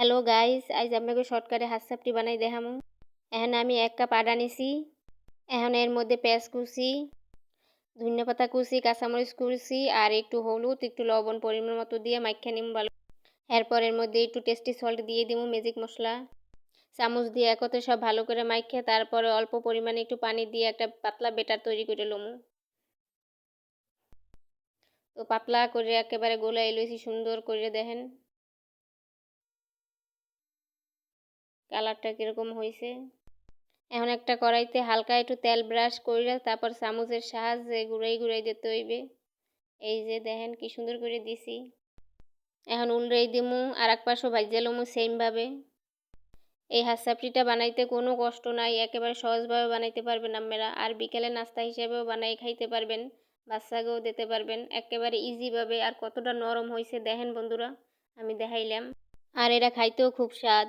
Hello guys আজ আপনাকে শর্টকাটে হাত সাপটি বানাই দেখামু এখন আমি এক কাপ আদা নিছি। এখন এর মধ্যে পেঁয়াজ কুচি, ধনিয়া পাতা কুচি, কাঁচামরিচ কুচি আর একটু হলুদ, একটু লবণ পরিমাণ মতো দিয়ে মাখিয়ে নিম ভালো। এরপর এর মধ্যে একটু টেস্টি সল্ট দিয়ে দিব ম্যাজিক মশলা। চামচ দিয়ে একতে সব ভালো করে মাখিয়ে তারপরে অল্প পরিমাণে একটু পানি দিয়ে একটা পাতলা বেটার তৈরি করে লমু তো পাতলা করে একেবারে গোলাই লইছি, সুন্দর করে দেখেন। কালারটা কীরকম হয়েছে এখন একটা কড়াইতে হালকা একটু তেল ব্রাশ করে তারপর চামচের সাহায্যে গুড়াই গুড়াই দিতে হইবে। এই যে দেখেন কি সুন্দর করে দিছি। এখন উল্টাই দিমু আর এক পাশও ভাজিয়ে লমু সেমভাবে এই হাসাপটিটা বানাইতে কোনো কষ্ট নাই, একেবারে সহজভাবে বানাইতে পারবেন আপনারা। আর বিকেলে নাস্তা হিসেবেও বানাই খাইতে পারবেন, বাচ্চাকেও দিতে পারবেন, একেবারে ইজিভাবে। আর কতটা নরম হয়েছে দেখেন বন্ধুরা, আমি দেখাইলাম। আর এটা খাইতেও খুব স্বাদ।